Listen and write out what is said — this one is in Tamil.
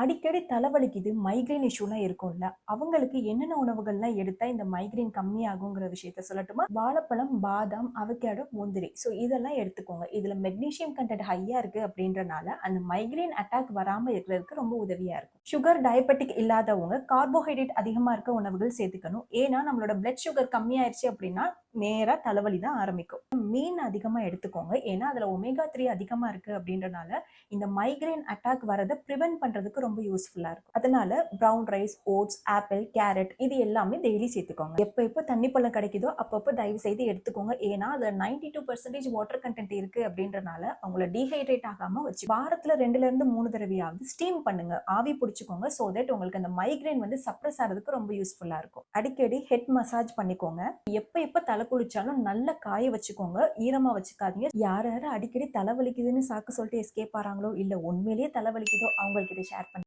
அடிக்கடி தலைவலிக்குது மைக்ரைன் இஷ்யூலாம் இருக்கும்ல. அவங்களுக்கு என்னென்ன உணவுகள்லாம் எடுத்தா இந்த மைக்ரைன் கம்மியாகுங்கிற விஷயத்த சொல்லட்டுமா? வாழைப்பழம் பாதாம் அவகேடோ முந்திரி. ஸோ இதெல்லாம் எடுத்துக்கோங்க. இதுல மெக்னீஷியம் கண்டென்ட் ஹையா இருக்கு அப்படின்றனால அந்த மைக்ரைன் அட்டாக் வராம இருக்கிறதுக்கு ரொம்ப உதவியா இருக்கும். சுகர் டயபெட்டிக் இல்லாதவங்க கார்போஹைட்ரேட் அதிகமா இருக்க உணவுகள் சேர்த்துக்கணும். ஏன்னா நம்மளோட பிளட் சுகர் கம்மியாயிருச்சு அப்படின்னா நேரா தலைவலி தான் ஆரம்பிக்கும். மீன் அதிகமா எடுத்துக்கோங்க. ஏன்னா அதுல ஒமேகா த்ரீ அதிகமா இருக்கு அப்படின்றனால இந்த மைக்ரைன் அட்டாக் வரதை ப்ரிவென்ட் பண்றதுக்கு ரொம்ப யூஸ்ஃபுல்லா இருக்கும். அதனால brown rice oats apple carrot இது எல்லாமே டெய்லி சேர்த்துக்கோங்க. எப்போ எப்போ தண்ணி பழம் கிடைக்குதோ அப்பப்போ தயவு செய்து எடுத்துக்கோங்க. ஏன்னா அதுல ninety two percentage water content இருக்கு அப்படின்றனால அவங்கள டீஹைட்ரேட் ஆகாம வச்சு வாரத்துல ரெண்டுல இருந்து மூணு தடவையாவது ஸ்டீம் பண்ணுங்க. ஆவி பிடிச்சிக்கோங்க. ஸோ தட் உங்களுக்கு அந்த மைக்ரைன் வந்து சப்ரஸ் ஆகிறதுக்கு ரொம்ப யூஸ்ஃபுல்லா இருக்கும். அடிக்கடி ஹெட் மசாஜ் பண்ணிக்கோங்க. எப்போ எப்போ தலை குளிச்சாலும் நல்ல காய வச்சுக்கோங்க. ஈரமா வச்சுக்காதீங்க. யார் யார் அடிக்கடி தலைவலிக்குதுன்னு சாக்கு சொல்லிட்டு எஸ்கேப் ஆறாங்களோ இல்ல உண்மையிலேயே தலைவலிக்குதோ அவங்களுக்கு இதை ஷேர் பண்ணி